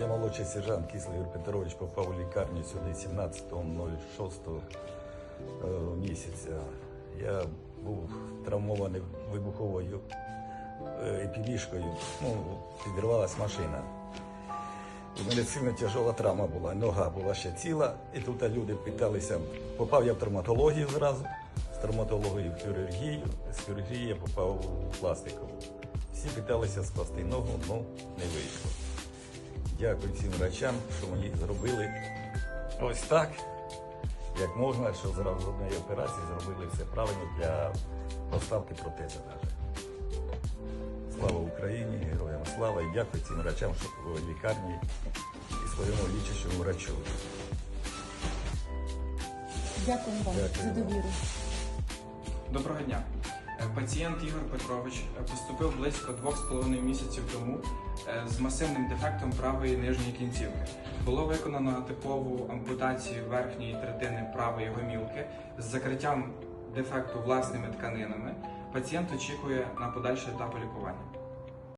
Я молодший сержант Кислий Ігор Петрович попав у лікарню сюди 17.06 е, місяця. Я був травмований вибуховою епілішкою. Ну, підірвалась машина. У мене сильно тяжела травма була, нога була ще ціла, і тут люди питалися, попав я в травматологію зразу, з травматології в хірургію, з хірургії я попав у пластикову. Всі питалися спасти ногу, але не вийшло. Дякую всім врачам, що мені зробили ось так, як можна, що зразу з однієї операції зробили все правильно для поставки протеза навіть. Слава Україні, героям слава і дякую цим врачам, що були в лікарні і своєму лічащому врачу. Дякую вам Дякую за довіру. Доброго дня. Е, Пацієнт Ігор Петрович е, поступив близько 2,5 місяців тому е, з масивним дефектом правої нижньої кінцівки. Було виконано типову ампутацію верхньої третини правої гомілки з закриттям дефекту власними тканинами. Пацієнт очікує на подальший етап лікування.